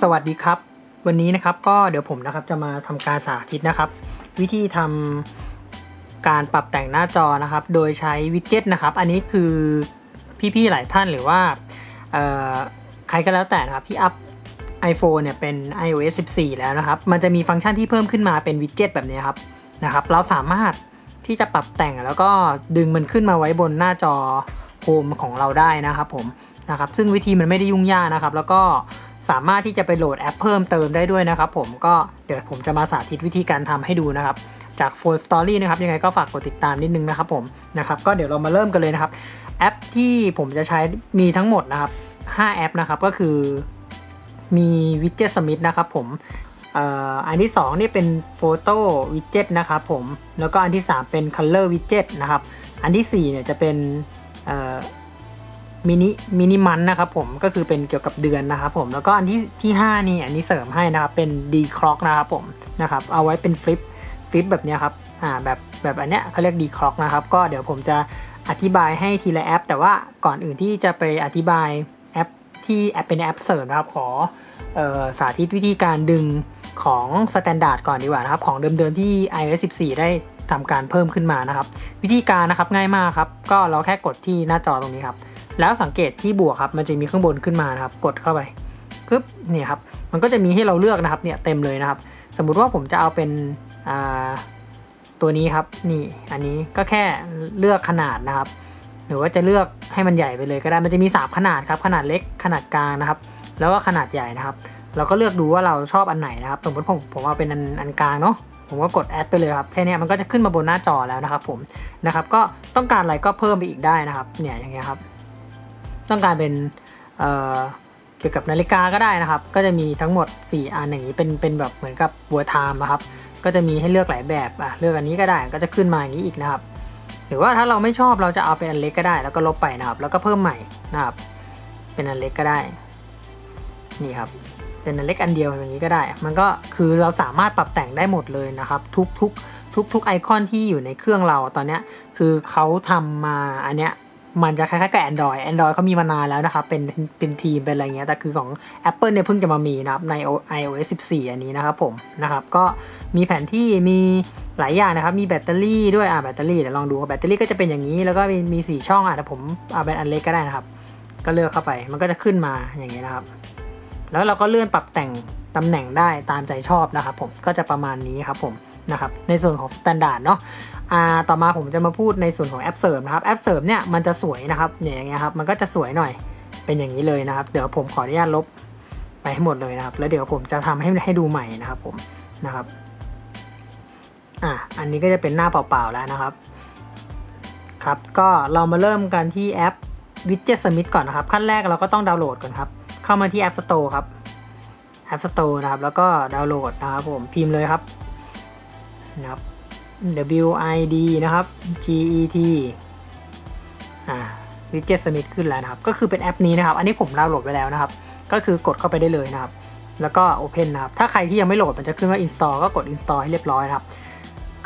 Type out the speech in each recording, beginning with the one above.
สวัสดีครับ วันนี้นะครับก็เดี๋ยวผมนะครับจะมาทำการสาธิตนะครับ วิธีทำการปรับแต่งหน้าจอนะครับ โดยใช้วิดเจ็ตนะครับ อันนี้คือพี่ๆหลายท่านหรือว่าใครก็แล้วแต่นะครับที่อัพ iPhone เนี่ยเป็น iOS 14 แล้วนะครับ มันจะมีฟังก์ชันที่เพิ่มขึ้นมาเป็นวิดเจ็ตแบบนี้ครับนะครับ เราสามารถที่จะปรับแต่งแล้วก็ดึงมันขึ้นมาไว้บนหน้าจอโฮมของเราได้นะครับผมนะครับ ซึ่งวิธีมันไม่ได้ยุ่งยากนะครับ แล้วก็ สามารถที่จะไปโหลดแอปเพิ่มเติมได้ด้วยนะครับผมก็เดี๋ยวผมจะมาสาธิตวิธีการทำให้ดูนะครับ จาก Full Story นะครับยังไงก็ฝากกดติดตามนิดนึงนะครับผมนะครับก็เดี๋ยวเรามาเริ่มกันเลยนะครับ แอปที่ผมจะใช้มีทั้งหมดนะครับ 5 แอปนะครับก็คือมีวิดเจ็ตสมิธนะครับผมอันที่2นี่เป็นโฟโต้วิดเจ็ตนะครับผมแล้วก็อันที่ 3 เป็น Color Widget นะครับ อันที่4เนี่ยจะเป็น มินิมินิมันนะครับผมก็คือเป็นเกี่ยวกับเดือนนะครับผมแล้วก็อันที่ที่ 5 นี่อันนี้เสริมให้นะครับเป็น D clock นะครับผมนะครับเอาไว้เป็นฟลิปฟลิปแบบนี้ครับอ่าแบบแบบอันเนี้ยเขาเรียก D clock นะครับก็เดี๋ยวผมจะอธิบายให้ทีละแอป แต่ว่าก่อนอื่นที่จะไปอธิบายแอปที่แอปเป็นแอปเสริมนะครับขอเอ่อสาธิตวิธีการดึงของสแตนดาร์ดก่อนดีกว่านะครับของเดิมๆที่ iOS 14 ได้ทำการเพิ่มขึ้นมานะครับ วิธีการนะครับง่ายมากครับ ก็เราแค่กดที่หน้าจอตรงนี้ครับ แล้วสังเกตที่บวกครับ มันจะมีข้างบนขึ้นมานะครับ กดเข้าไปปึ๊บเนี่ยครับ มันก็จะมีให้เราเลือกนะครับ เนี่ยเต็มเลยนะครับ สมมุติว่าผมจะเอาเป็นตัวนี้ครับ นี่ อันนี้ก็แค่เลือกขนาดนะครับ หรือว่าจะเลือกให้มันใหญ่ไปเลยก็ได้ มันจะมี 3 ขนาดครับ ขนาดเล็ก ขนาดกลางนะครับ แล้วก็ขนาดใหญ่นะครับ เราก็เลือกดูว่าเราชอบอันไหนนะครับ สมมติผมผมเอาเป็นอันอันกลางเนาะผมก็กดแอดไปเลยครับ แค่นี้มันก็จะขึ้นมาบนหน้าจอแล้วนะครับผม นะครับ ก็ต้องการอะไรก็เพิ่มไปอีกได้นะครับ เนี่ยอย่างเงี้ยครับ ต้องการเป็นเเกี่ยวกับนาฬิกาก็ได้นะครับ ก็จะมีทั้งหมด 4 อันอย่างนี้เป็นเป็นแบบเหมือนกับบัวไทม์นะครับ ก็จะมีให้เลือกหลายแบบอะเลือกอันนี้ก็ได้ก็จะขึ้นมาอย่างนี้อีกนะครับ หรือว่าถ้าเราไม่ชอบเราจะเอาเป็นอันเล็กก็ได้ แล้วก็ลบไปนะครับ แล้วก็เพิ่มใหม่นะครับ เป็นอันเล็กก็ได้ นี่ครับเป็นอันเล็กอันเดียวอย่างนี้ก็ได้ มันก็คือเราสามารถปรับแต่งได้หมดเลยนะครับ ทุกทุกทุกทุกไอคอนที่อยู่ในเครื่องเราตอนเนี้ยคือเขาทำมาอันเนี้ย มันจะคล้ายๆกับ Android Android เขามีมานานแล้วนะครับ เป็นเป็นทีมเป็นอะไรเงี้ยแต่คือของ Apple เนี่ยเพิ่งจะมามีนะครับใน iOS 14 อันนี้นะครับผมนะครับ ก็มีแผนที่มีหลายอย่างนะครับ มีแบตเตอรี่ด้วยอ่าแบตเตอรี่เดี๋ยวลองดูแบตเตอรี่ก็จะเป็นอย่างนี้ แล้วก็มีสี่ช่องอะแต่ผมเอาเป็นอันเล็กก็ได้นะครับ ก็เลือกเข้าไปมันก็จะขึ้นมาอย่างนี้นะครับ แล้วเราก็เลื่อนปรับแต่งตำแหน่งได้ตามใจชอบนะครับผมก็จะประมาณนี้ครับผม นะครับในส่วนของ Standard เนาะอ่าต่อมาผมจะมาพูดในส่วนของแอปเสริมนะครับแอปเสริมเนี่ยมันจะสวยนะครับอย่างเงี้ยครับมันก็จะสวยหน่อยเป็นอย่างนี้เลยนะครับ เดี๋ยวผมขออนุญาตลบไปให้หมดเลยนะครับ แล้วเดี๋ยวผมจะทำให้ให้ดูใหม่นะครับผมนะครับอ่าอันนี้ก็จะเป็นหน้าเปล่าๆแล้วนะครับครับก็เรามาเริ่มกันที่แอป Widget Smith ก่อนนะครับ ขั้นแรกเราก็ต้องดาวน์โหลดก่อนครับ เข้ามาที่ App Store ครับ App Store นะครับ แล้วก็ดาวน์โหลดนะครับผมพิมพ์เลยครับ นะครับ W I D นะครับ G E T อ่า Widget Smith ขึ้นแล้วนะครับ ก็คือเป็นแอปนี้นะครับ อันนี้ผมดาวน์โหลดไปแล้วนะครับ ก็คือกดเข้าไปได้เลยนะครับ แล้วก็ Open นะครับ ถ้าใครที่ยังไม่โหลดมันจะขึ้นว่า Install ก็กด Install ให้เรียบร้อยนะครับ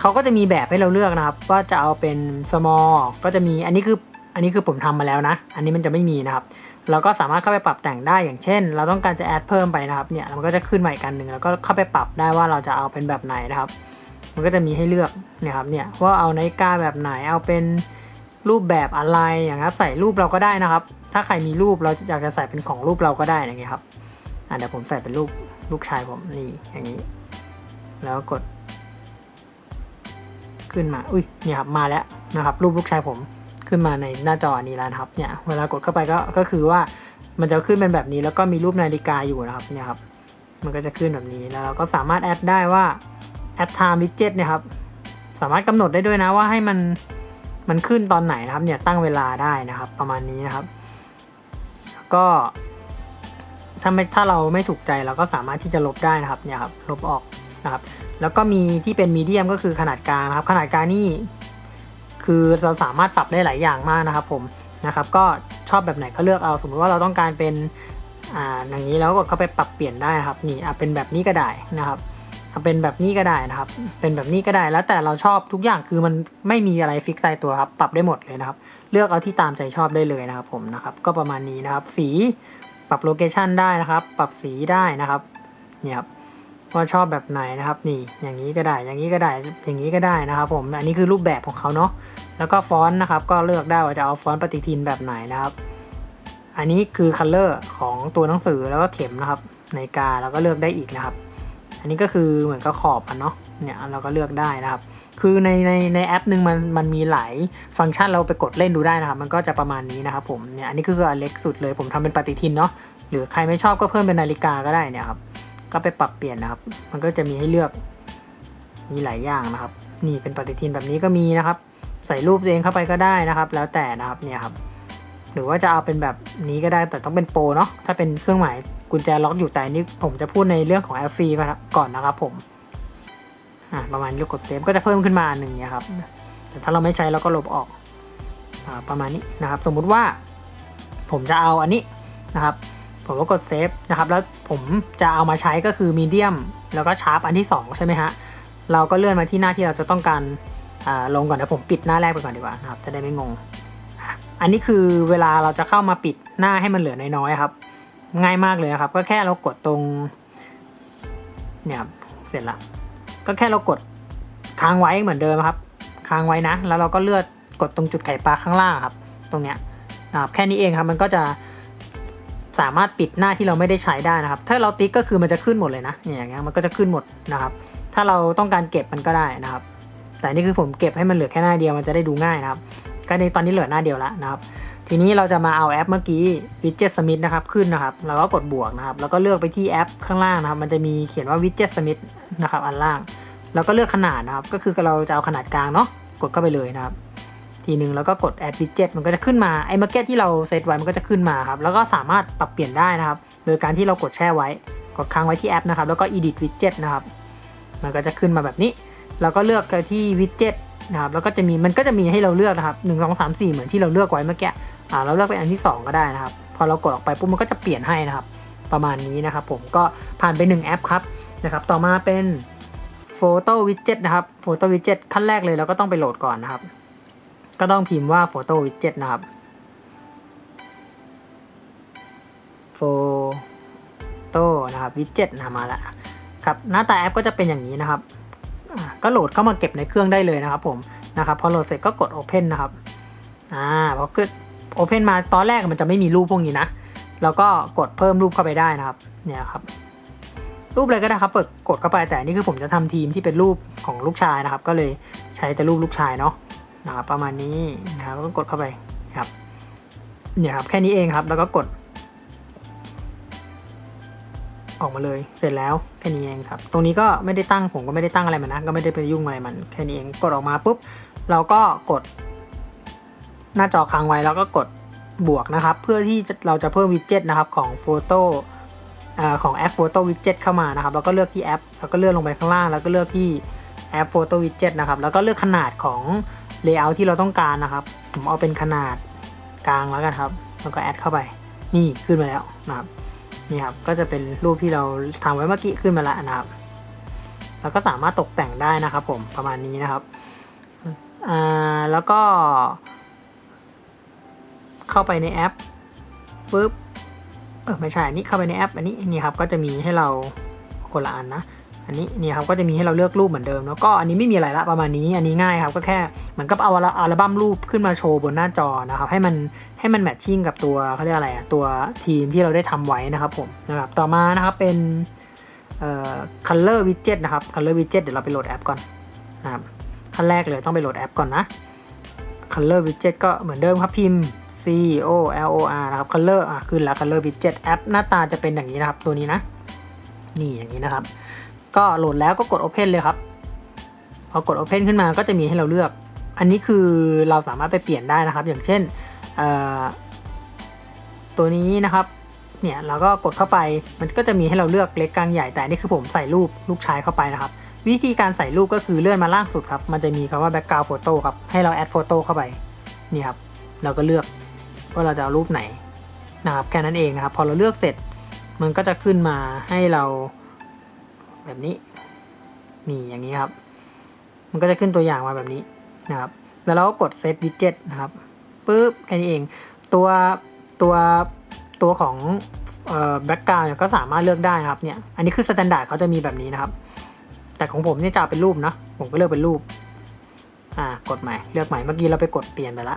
เขาก็จะมีแบบให้เราเลือกนะครับ ว่าจะเอาเป็น small ก็จะมีอันนี้คืออันนี้คือผมทำมาแล้วนะ อันนี้มันจะไม่มีนะครับ เราก็สามารถเข้าไปปรับแต่งได้อย่างเช่น เราต้องการจะแอดเพิ่มไปนะครับเนี่ยมันก็จะขึ้นมาอีกกันหนึ่งแล้วก็เข้าไปปรับได้ว่าเราจะเอาเป็นแบบไหนนะครับ มันก็จะมีให้เลือกเนี่ยครับเนี่ยว่าเอานาฬิกาแบบไหนเอาเป็นรูปแบบอะไรอย่างครับใส่รูปเราก็ได้นะครับ ถ้าใครมีรูปเราอยากจะใส่เป็นของรูปเราก็ได้อย่างเงี้ยครับอะเดี๋ยวผมใส่เป็นรูปลูกชายผมนี่อย่างนี้ แล้วกด ขึ้นมาอุ้ยเนี่ยครับมาแล้วนะครับ รูปลูกชายผมขึ้นมาในหน้าจอนี้แล้วครับเนี่ยเวลากดเข้าไปก็ก็คือว่ามันจะขึ้นเป็นแบบนี้แล้วก็มีรูปนาฬิกาอยู่นะครับเนี่ยครับมันก็จะขึ้นแบบนี้แล้วเราก็สามารถแอดได้ว่า add time widget เนี่ยครับ สามารถกำหนดได้ด้วยนะว่าให้มันมันขึ้นตอนไหนนะครับ เนี่ยตั้งเวลาได้นะครับ ประมาณนี้นะครับ ก็ถ้าไม่ถ้าเราไม่ถูกใจเราก็สามารถที่จะลบได้นะครับเนี่ยครับลบออกนะครับ แล้วก็มีที่เป็นมีเดียมก็คือขนาดกลางนะครับ ขนาดกลางนี่คือเราสามารถปรับได้หลายอย่างมากนะครับ ผมนะครับ ก็ชอบแบบไหนก็เลือกเอาสมมติว่าเราต้องการเป็นอ่าอย่างนี้แล้วก็กดเข้าไปปรับเปลี่ยนได้นะครับ นี่อะเป็นแบบนี้ก็ได้นะครับ เป็นแบบนี้ก็ได้นะครับ เป็นแบบนี้ก็ได้แล้วแต่เราชอบทุกอย่างคือมันไม่มีอะไรฟิกตายตัวครับ ปรับได้หมดเลยนะครับ เลือกเอาที่ตามใจชอบได้เลยนะครับผมนะครับ ก็ประมาณนี้นะครับ สีปรับโลเคชันได้นะครับ ปรับสีได้นะครับเนี่ยครับว่าชอบแบบไหนนะครับ นี่อย่างนี้ก็ได้ อย่างนี้ก็ได้ อย่างนี้ก็ได้นะครับ ผม อันนี้คือรูปแบบของเขาเนาะ แล้วก็ฟอนต์นะครับ ก็เลือกได้ว่าจะเอาฟอนต์ปฏิทินแบบไหนนะครับ อันนี้คือคัลเลอร์ของตัวหนังสือแล้วก็เข็มนะครับ ในกาแล้วก็เลือกได้อีกนะครับ อันนี้ก็คือเหมือนกับขอบอันเนาะเนี่ยเราก็เลือกได้นะครับ คือในในในแอปหนึ่งมันมันมีหลายฟังก์ชันเราไปกดเล่นดูได้นะครับ มันก็จะประมาณนี้นะครับผมเนี่ยอันนี้คืออันเล็กสุดเลยผมทำเป็นปฏิทินเนาะหรือใครไม่ชอบก็เพิ่มเป็นนาฬิกาก็ได้เนี่ยครับก็ไปปรับเปลี่ยนนะครับ มันก็จะมีให้เลือกมีหลายอย่างนะครับ นี่เป็นปฏิทินแบบนี้ก็มีนะครับ ใส่รูปตัวเองเข้าไปก็ได้นะครับ แล้วแต่นะครับเนี่ยครับ หรือว่าจะเอาเป็นแบบนี้ก็ได้แต่ต้องเป็นโปรเนาะถ้าเป็นเครื่องหมาย กุญแจล็อกอยู่แต่นี้ผมจะพูดในเรื่องของแอปฟรีก่อนนะครับผมประมาณนี้กดเซฟก็จะเพิ่มขึ้นมาหนึ่งเนี่ยครับแต่ถ้าเราไม่ใช้เราก็ลบออกอประมาณนี้นะครับ สมมุติว่า ผมจะเอาอันนี้นะครับ ผมก็กดเซฟนะครับ แล้วผมจะเอามาใช้ก็คือมีเดียมแล้วก็ชาร์ปอันที่ 2 ใช่ไหมฮะเราก็เลื่อนมาที่หน้าที่เราจะต้องการลงก่อนเดี๋ยวผมปิดหน้าแรกไปก่อนดีกว่านะครับ จะได้ไม่งง อันนี้คือเวลาเราจะเข้ามาปิดหน้าให้มันเหลือน้อยๆครับ ง่ายมากเลยนะครับ ก็แค่เรากดตรง เนี่ยครับเสร็จละก็แค่เรากดค้างไว้เหมือนเดิมครับ ค้างไว้นะ แล้วเราก็เลือกกดตรงจุดไข่ปลาข้างล่างครับ ตรงเนี้ยนะครับแค่นี้เองครับ มันก็จะสามารถปิดหน้าที่เราไม่ได้ใช้ได้นะครับ ถ้าเราติ๊กก็คือมันจะขึ้นหมดเลยนะเนี่ยอย่างเงี้ยมันก็จะขึ้นหมดนะครับ ถ้าเราต้องการเก็บมันก็ได้นะครับ แต่นี่คือผมเก็บให้มันเหลือแค่หน้าเดียวมันจะได้ดูง่ายนะครับ ก็ในตอนนี้เหลือหน้าเดียวแล้วนะครับ ทีนี้เราจะมาเอาแอปเมื่อกี้ Widget Smith นะครับขึ้นนะครับแล้วก็กดบวกนะครับ แล้วก็เลือกไปที่แอปข้างล่างนะครับ มันจะมีเขียนว่า Widget Smith นะครับ อันล่าง แล้วก็เลือกขนาดนะครับ ก็คือเราจะเอาขนาดกลางเนาะกดเข้าไปเลยนะครับ ทีหนึ่งแล้วก็กด Add Widget มันก็จะขึ้นมาไอ้เมื่อกี้ที่เราเซตไว้มันก็จะขึ้นมาครับ แล้วก็สามารถปรับเปลี่ยนได้นะครับ โดยการที่เรากดแช่ไว้ กดค้างไว้ที่แอปนะครับ แล้วก็ Edit Widget นะครับ มันก็จะขึ้นมาแบบนี้เราก็เลือกไปที่ Widget นะครับแล้วก็จะมีมันก็จะมีให้เราเลือกนะครับหนึ่งสองสามสี่เหมือนที่เราเลือกไว้เมื่อกี้ อ่าเราเลือกเป็นอันที่ 2 ก็ได้นะครับ พอเรากดออกไปปุ๊บมันก็จะเปลี่ยนให้นะครับ ประมาณนี้นะครับผมก็ผ่านไป 1 แอปครับนะครับ ต่อมาเป็น Photo Widget นะครับ Photo Widget ขั้นแรกเลยเราก็ต้องไปโหลดก่อนนะครับ ก็ต้องพิมพ์ว่า Photo Widget นะครับ Photo นะครับ Widget นะมาแล้วครับหน้าตาแอปก็จะเป็นอย่างนี้นะครับ ก็โหลดเข้ามาเก็บในเครื่องได้เลยนะครับผมนะครับพอโหลดเสร็จก็กด Open นะครับอ่าพอ เกิดโอเพนมาตอนแรกมันจะไม่มีรูปพวกนี้นะ แล้วก็กดเพิ่มรูปเข้าไปได้นะครับ เนี่ยครับ รูปอะไรก็ได้ครับ เปิดกดเข้าไปแต่นี่คือผมจะทำทีมที่เป็นรูปของลูกชายนะครับ ก็เลยใช้แต่รูปลูกชายเนาะนะครับประมาณนี้นะครับก็กดเข้าไปครับ เนี่ยครับแค่นี้เองครับ แล้วก็กด ออกมาเลยเสร็จแล้วแค่นี้เองครับ ตรงนี้ก็ไม่ได้ตั้งผมก็ไม่ได้ตั้งอะไรมันนะ ก็ไม่ได้ไปยุ่งอะไรมัน แค่นี้เองกดออกมาปุ๊บเราก็กด หน้าจอค้างไว้แล้วก็กดบวกนะครับ เพื่อที่เราจะเพิ่มวิดเจ็ตนะครับของโฟโต้ของแอปโฟโต้วิดเจ็ตเข้ามานะครับ แล้วก็เลือกที่แอป แล้วก็เลื่อนลงไปข้างล่าง แล้วก็เลือกที่แอปโฟโต้วิดเจ็ตนะครับ แล้วก็เลือกขนาดของเลเยอร์ที่เราต้องการนะครับ ผมเอาเป็นขนาดกลางแล้วกันครับ แล้วก็แอดเข้าไป นี่ขึ้นมาแล้วนะครับ นี่ครับ ก็จะเป็นรูปที่เราทำไว้เมื่อกี้ขึ้นมาแล้วนะครับ แล้วก็สามารถตกแต่งได้นะครับผม ประมาณนี้นะครับ อ่า แล้วก็ เข้าไปในแอปปุ๊บเออไม่ใช่อันนี้เข้าไปในแอป อันนี้นี่ครับก็จะมีให้เราคนละอันนะอันนี้นี่ครับก็จะมีให้เราเลือกรูปเหมือนเดิมแล้วก็อันนี้ไม่มีอะไรละประมาณนี้ อันนี้ง่ายครับก็แค่เหมือนกับเอาอัลบั้มรูปขึ้นมาโชว์บนหน้าจอนะครับให้มันให้มันแมทชิ่งกับตัวเขาเรียกอะไรอะตัวทีมที่เราได้ทำไว้นะครับผมนะครับต่อมานะครับเป็นเอ่อ color widget นะครับ color widget เดี๋ยวเราไปโหลดแอปก่อนนะครับขั้นแรกเลยต้องไปโหลดแอปก่อนนะ color widget ก็เหมือนเดิมครับพิมพ์ C O L O R นะครับ color อะขึ้นแล้ว color widget แอปหน้าตาจะเป็นอย่างนี้นะครับ ตัวนี้นะ นี่อย่างนี้นะครับ ก็โหลดแล้วก็กด Open เลยครับ พอกด Open ขึ้นมาก็จะมีให้เราเลือก อันนี้คือเราสามารถไปเปลี่ยนได้นะครับ อย่างเช่นตัวนี้นะครับเนี่ยเราก็กดเข้าไปมันก็จะมีให้เราเลือกเล็กกลางใหญ่แต่นี่คือผมใส่รูปลูกชายเข้าไปนะครับ วิธีการใส่รูปก็คือเลื่อนมาล่างสุดครับ มันจะมีคำว่า background photo ครับ ให้เรา add photo เข้าไป นี่ครับ เราก็เลือก ว่าเราจะเอารูปไหนนะครับแค่นั้นเองนะครับ พอเราเลือกเสร็จมันก็จะขึ้นมาให้เราแบบนี้นี่อย่างนี้ครับ มันก็จะขึ้นตัวอย่างมาแบบนี้นะครับ แล้วเราก็กด set widget นะครับปุ๊บแค่นี้เอง ตัวตัวตัวของแบ็กกราวนี่ยก็สามารถเลือกได้นะครับเนี่ยอันนี้คือสแตนดาร์ดเขาจะมีแบบนี้นะครับ แต่ของผมเนี่ยจะเอาเป็นรูปนะผมก็เลือกเป็นรูปอ่ากดใหม่เลือกใหม่เมื่อกี้เราไปกดเปลี่ยนไปละ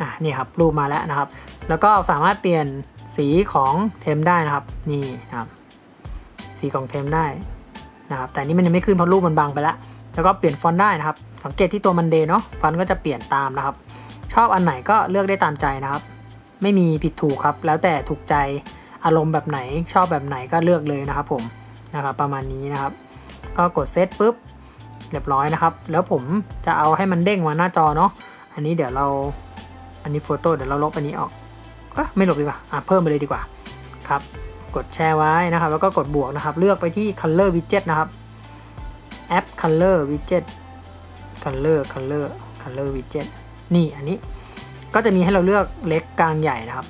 อะนี่ครับรูปมาแล้วนะครับ แล้วก็สามารถเปลี่ยนสีของเทมได้นะครับ นี่นะครับ สีของเทมได้นะครับ แต่นี่มันยังไม่ขึ้นเพราะรูปมันบังไปแล้วแล้วก็เปลี่ยนฟอนต์ได้นะครับ สังเกตที่ตัวมันเดย์เนาะฟอนต์ก็จะเปลี่ยนตามนะครับ ชอบอันไหนก็เลือกได้ตามใจนะครับ ไม่มีผิดถูกครับ แล้วแต่ถูกใจอารมณ์แบบไหนชอบแบบไหนก็เลือกเลยนะครับ ผมนะครับ ประมาณนี้นะครับ ก็กดเซตปุ๊บเรียบร้อยนะครับ แล้วผมจะเอาให้มันเด้งมาหน้าจอเนาะอันนี้เดี๋ยวเรา อันนี้โฟโต้เดี๋ยวเราลบอันนี้ออกเอะไม่ลบดีกว่าอะเพิ่มไปเลยดีกว่าครับ กดแชร์ไว้นะครับ แล้วก็กดบวกนะครับ เลือกไปที่ color widget นะครับแอป color widget color color color widget นี่อันนี้ก็จะมีให้เราเลือกเล็กกลางใหญ่นะครับ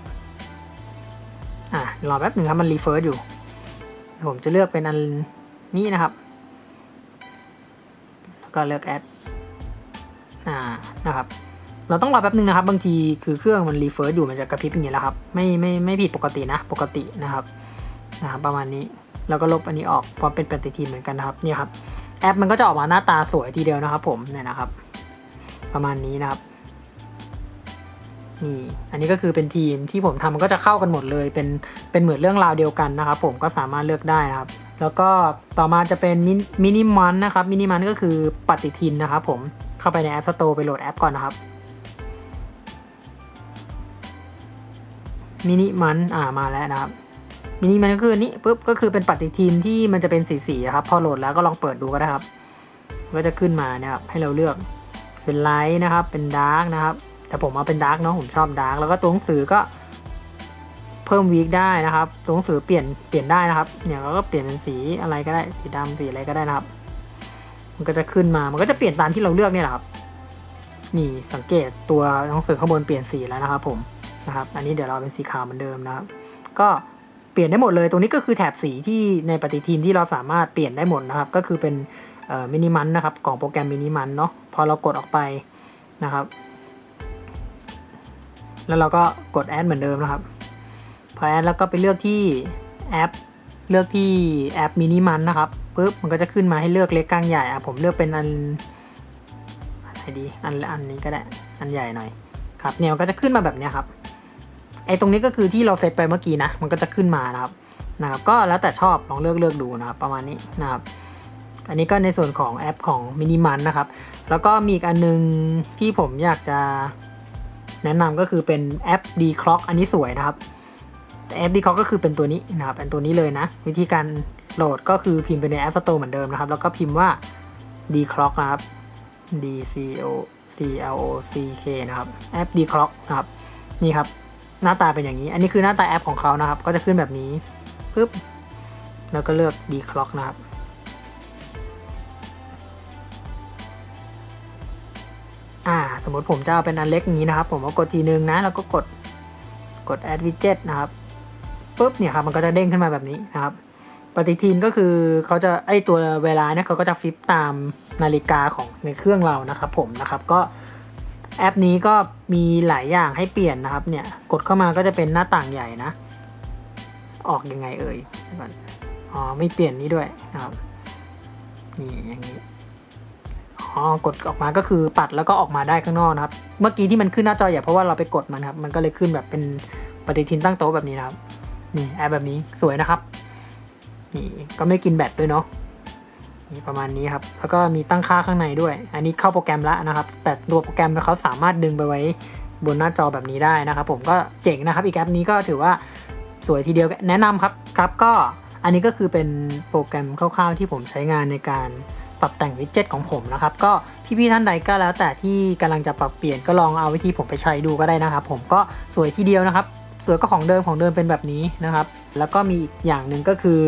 อะรอแป๊บหนึ่งครับมันรีเฟิร์สอยู่ผมจะเลือกเป็นอันนี้นะครับ แล้วก็เลือกแอดอ่านะครับ เราต้องรอแป๊บนึงนะครับ บางทีคือเครื่องมันรีเฟิร์สอยู่มันจะกระพริบอย่างนี้แล้วครับ ไม่ไม่ไม่ผิดปกตินะ ปกตินะครับนะครับประมาณนี้แล้วก็ลบอันนี้ออกพราะเป็นปฏิทินเหมือนกันนะครับเนี่ยครับแอปมันก็จะออกมาหน้าตาสวยทีเดียวนะครับ ผมเนี่ยนะครับ ประมาณนี้นะครับนี่อันนี้ก็คือเป็นทีมที่ผมทำมันก็จะเข้ากันหมดเลยเป็นเป็นเหมือนเรื่องราวเดียวกันนะครับ ผมก็สามารถเลือกได้นะครับ แล้วก็ต่อมาจะเป็นมินิมันนะครับมินิมันก็คือปฏิทินนะครับ ผมเข้าไปใน App Store ไปโหลดแอปก่อนนะครับ มินิมันอ่ามาแล้วนะครับมินิมันก็คืออันนี้ปุ๊บก็คือเป็นปฏิทินที่มันจะเป็นสีๆครับ พอโหลดแล้วก็ลองเปิดดูก็ได้ครับ ก็จะขึ้นมานะครับให้เราเลือกเป็นไลท์นะครับ เป็นดาร์กนะครับ แต่ผมเอาเป็นดาร์กเนาะผมชอบดาร์กแล้วก็ตัวหนังสือก็ เพิ่มวีคได้นะครับ ตัวหนังสือเปลี่ยนเปลี่ยนได้นะครับ เนี่ยเราก็เปลี่ยนเป็นสีอะไรก็ได้สีดำสีอะไรก็ได้นะครับ มันก็จะขึ้นมามันก็จะเปลี่ยนตามที่เราเลือกเนี่ยแหละครับนี่สังเกตตัวหนังสือข้างบนเปลี่ยนสีแล้วนะครับผม นะครับ อันนี้เดี๋ยวเราเป็นสีขาวเหมือนเดิมนะครับ ก็เปลี่ยนได้หมดเลย ตรงนี้ก็คือแถบสีที่ในปฏิทินที่เราสามารถเปลี่ยนได้หมดนะครับ ก็คือเป็นมินิมันนะครับกล่องโปรแกรมมินิมันเนาะ พอเรากดออกไปนะครับ แล้วเราก็กดแอดเหมือนเดิมนะครับ พอแอดแล้วก็ไปเลือกที่แอป เลือกที่แอปมินิมันนะครับปุ๊บ มันก็จะขึ้นมาให้เลือกเล็กกลางใหญ่อะผมเลือกเป็นอันอะไรดี อันอันนี้ก็ได้ อันใหญ่หน่อยครับ เนี่ยมันก็จะขึ้นมาแบบนี้ครับ ไอ้ตรงนี้ก็คือที่เราเซตไปเมื่อกี้นะ มันก็จะขึ้นมานะครับนะครับ ก็แล้วแต่ชอบลองเลือกเลือกดูนะครับ ประมาณนี้นะครับ อันนี้ก็ในส่วนของแอปของมินิมันนะครับ แล้วก็มีอีกอันนึงที่ผมอยากจะแนะนำก็คือเป็นแอป D Clock อันนี้สวยนะครับแอป D Clock ก็คือเป็นตัวนี้นะครับ เป็นตัวนี้เลยนะ วิธีการโหลดก็คือพิมพ์ไปใน App Store เหมือนเดิมนะครับ แล้วก็พิมพ์ว่า D Clock นะครับ D C O C L O C K นะครับแอป D Clock นะครับนี่ครับ หน้าตาเป็นอย่างนี้ อันนี้คือหน้าตาแอปของเขานะครับ ก็จะขึ้นแบบนี้ปึ๊บแล้วก็เลือก D Clock นะครับ อ่า สมมติผมจะเอาเป็นอันเล็กนี้นะครับ ผมก็กดทีนึงนะ แล้วก็กด กด add widget นะครับปุ๊บเนี่ยครับมันก็จะเด้งขึ้นมาแบบนี้นะครับ ปฏิทินก็คือเขาจะไอตัวเวลาเนี่ยเขาก็จะฟิปตามนาฬิกาของในเครื่องเรานะครับ ผมนะครับก็ แอปนี้ก็มีหลายอย่างให้เปลี่ยนนะครับเนี่ยกดเข้ามาก็จะเป็นหน้าต่างใหญ่นะ ออกยังไงเอ่ยอ๋อไม่เปลี่ยนนี้ด้วยนะครับนี่อย่างนี้อ๋อกดออกมาก็คือปัดแล้วก็ออกมาได้ข้างนอกนะครับ เมื่อกี้ที่มันขึ้นหน้าจอใหญ่เพราะว่าเราไปกดมันครับมันก็เลยขึ้นแบบเป็นปฏิทินตั้งโต๊ะแบบนี้นะครับนี่แอปแบบนี้สวยนะครับนี่ก็ไม่กินแบตด้วยเนาะ นี่ประมาณนี้ครับ แล้วก็มีตั้งค่าข้างในด้วย อันนี้เข้าโปรแกรมแล้วนะครับ แต่ตัวโปรแกรมเขาสามารถดึงไปไว้บนหน้าจอแบบนี้ได้นะครับผมก็เจ๋งนะครับอีกแอปนี้ก็ถือว่าสวยทีเดียวแนะนำครับครับก็อันนี้ก็คือเป็นโปรแกรมคร่าวๆที่ผมใช้งานในการปรับแต่งวิดเจ็ตของผมนะครับ ก็พี่ๆท่านใดก็แล้ว แต่ที่กำลังจะปรับเปลี่ยนก็ลองเอาวิธีผมไปใช้ดูก็ได้นะครับ ผมก็สวยทีเดียวนะครับ สวยก็ของเดิมของเดิมเป็นแบบนี้นะครับ แล้วก็มีอีกอย่างหนึ่งก็คือ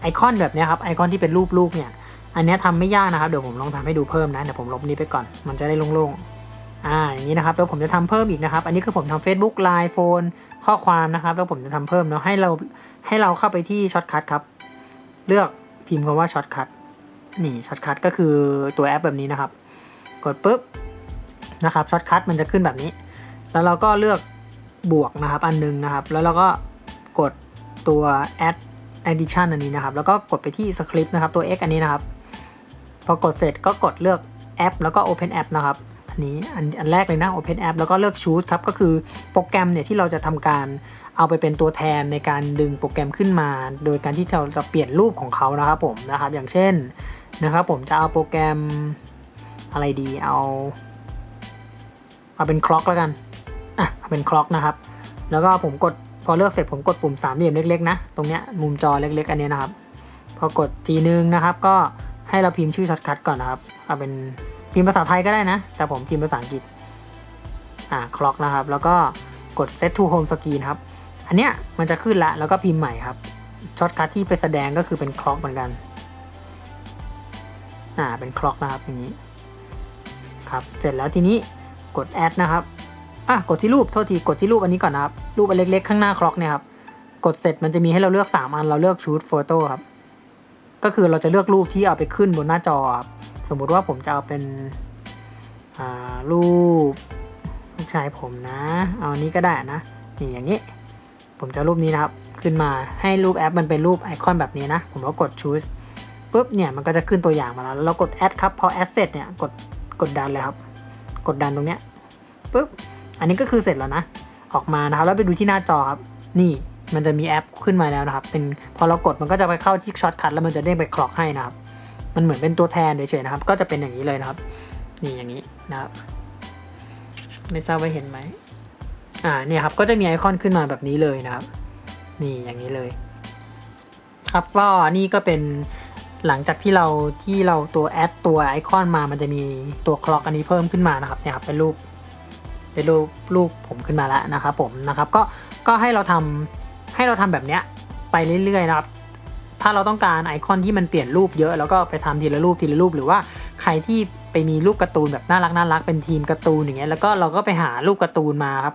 ไอคอนแบบนี้ครับไอคอนที่เป็นรูปลูกเนี่ย อันนี้ทำไม่ยากนะครับ เดี๋ยวผมลองทำให้ดูเพิ่มนะเดี๋ยวผมลบนี้ไปก่อน มันจะได้โล่งๆอ่าอย่างนี้นะครับแล้วผมจะทำเพิ่มอีกนะครับ อันนี้คือผมทำ Facebook Line โฟนข้อความนะครับ แล้วผมจะทำเพิ่มเนาะให้เราให้เราเข้าไปที่ช็อตคัทครับ เลือกพิมพ์คำว่าช็อตคัทนี่ช็อตคัทก็คือตัวแอปแบบนี้นะครับ กดปุ๊บนะครับช็อตคัทมันจะขึ้นแบบนี้ แล้วเราก็เลือกบวกนะครับอันหนึงนะครับ แล้วเราก็กดตัว add addition อันนี้นะครับ แล้วก็กดไปที่ script นะครับ ตัว x อันนี้นะครับ พอกดเสร็จก็กดเลือกแอป แล้วก็ open app นะครับ อันนี้อันแรกเลยนะ open app แล้วก็เลือก choose ครับ ก็คือโปรแกรมเนี่ยที่เราจะทำการเอาไปเป็นตัวแทนในการดึงโปรแกรมขึ้นมา โดยการที่เราจะเปลี่ยนรูปของเขานะครับผมนะครับ อย่างเช่นนะครับผมจะเอาโปรแกรมอะไรดีเอาเอาเป็นคล็อกแล้วกันอะเอาเป็นคล็อกนะครับ แล้วก็ผมกดพอเลือกเสร็จผมกดปุ่มสามเหลี่ยมเล็กๆนะ ตรงเนี้ยมุมจอเล็กๆ อันนี้นะครับ พอกดทีนึงนะครับก็ ให้เราพิมพ์ชื่อช็อตคัทก่อนนะครับ เอาเป็นพิมพ์ภาษาไทยก็ได้นะ แต่ผมพิมพ์ภาษาอังกฤษ อ่าคล็อกนะครับ แล้วก็กด set to home screen ครับ อันเนี้ยมันจะขึ้นละ แล้วก็พิมพ์ใหม่ครับ ช็อตคัทที่ไปแสดงก็คือเป็นคล็อกเหมือนกัน อ่า เป็นคล็อกนะครับอย่างนี้ ครับ เสร็จแล้วทีนี้กด add นะครับ อะ กดที่รูป โทษที กดที่รูปอันนี้ก่อนนะครับ รูปอันเล็กๆ ข้างหน้าคล็อกเนี่ยครับ กดเสร็จมันจะมีให้เราเลือก 3 อัน เราเลือก shoot photo ครับ ก็คือเราจะเลือกรูปที่เอาไปขึ้นบนหน้าจอครับสมมุติว่าผมจะเอาเป็นรูปลูกชายผมนะ เอาอันนี้ก็ได้นะ นี่อย่างนี้ ผมจะรูปนี้นะครับ ขึ้นมาให้รูปแอปมันเป็นรูปไอคอนแบบนี้นะ ผมก็กด choose ปุ๊บเนี่ยมันก็จะขึ้นตัวอย่างมาแล้วแล้วเรากด add ครับ พอ add เสร็จเนี่ย กด กดดันเลยครับ กดดันตรงเนี้ยปุ๊บ อันนี้ก็คือเสร็จแล้วนะ ออกมานะครับ แล้วไปดูที่หน้าจอครับ นี่ มันจะมีแอปขึ้นมาแล้วนะครับ เป็นพอเรากดมันก็จะไปเข้าที่ช็อตคัทแล้วมันจะเด้งไปคล็อกให้นะครับ มันเหมือนเป็นตัวแทนเฉยๆนะครับ ก็จะเป็นอย่างนี้เลยนะครับ นี่อย่างนี้นะครับ ไม่ทราบว่าเห็นไหมอ่าเนี่ยครับก็จะมีไอคอนขึ้นมาแบบนี้เลยนะครับ นี่อย่างนี้เลย ครับก็นี่ก็เป็นหลังจากที่เราที่เราตัวแอดตัวไอคอนมามันจะมีตัวคล็อกอันนี้เพิ่มขึ้นมานะครับเนี่ยครับเป็นรูปเป็นรูปรูปผมขึ้นมาแล้วนะครับผมนะครับ ก็ก็ให้เราทำ ให้เราทำแบบเนี้ยไปเรื่อยๆนะครับ ถ้าเราต้องการไอคอนที่มันเปลี่ยนรูปเยอะแล้วก็ไปทำทีละรูปทีละรูปหรือว่าใครที่ไปมีรูปการ์ตูนแบบน่ารักน่ารักเป็นทีมการ์ตูนอย่างเงี้ยแล้วก็เราก็ไปหารูปการ์ตูนมาครับ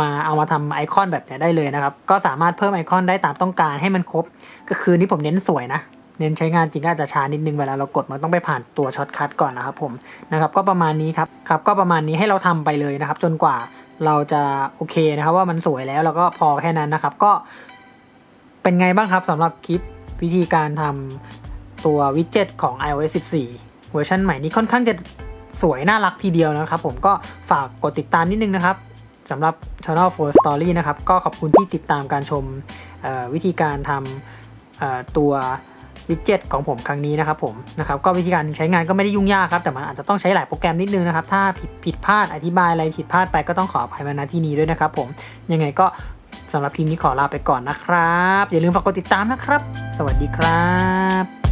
มาเอามาทำไอคอนแบบนี้ได้เลยนะครับ ก็สามารถเพิ่มไอคอนได้ตามต้องการให้มันครบ ก็คือนี่ผมเน้นสวยนะ เน้นใช้งานจริงก็อาจจะช้านิดนึงเวลาเรากดมันต้องไปผ่านตัวช็อตคัทก่อนนะครับผมนะครับก็ประมาณนี้ครับครับ ก็ประมาณนี้ให้เราทำไปเลยนะครับ จนกว่า เราจะโอเคนะครับว่ามันสวยแล้วแล้วก็พอแค่นั้นนะครับ ก็เป็นไงบ้างครับสำหรับคลิปวิธีการทำตัววิดเจ็ตของ iOS 14 เวอร์ชันใหม่นี้ค่อนข้างจะสวยน่ารักทีเดียวนะครับ ผมก็ฝากกดติดตามนิดนึงนะครับสำหรับ Channel 4 Story นะครับ ก็ขอบคุณที่ติดตามการชมวิธีการทำตัว วิดเจ็ตของผมครั้งนี้นะครับผมนะครับก็วิธีการใช้งานก็ไม่ได้ยุ่งยากครับ แต่มันอาจจะต้องใช้หลายโปรแกรมนิดนึงนะครับ ถ้าผิดผิดพลาดอธิบายอะไรผิดพลาดไปก็ต้องขออภัยมาณที่นี้ด้วยนะครับผมยังไงก็สำหรับคลิปนี้ขอลาไปก่อนนะครับ อย่าลืมฝากกดติดตามนะครับ สวัสดีครับ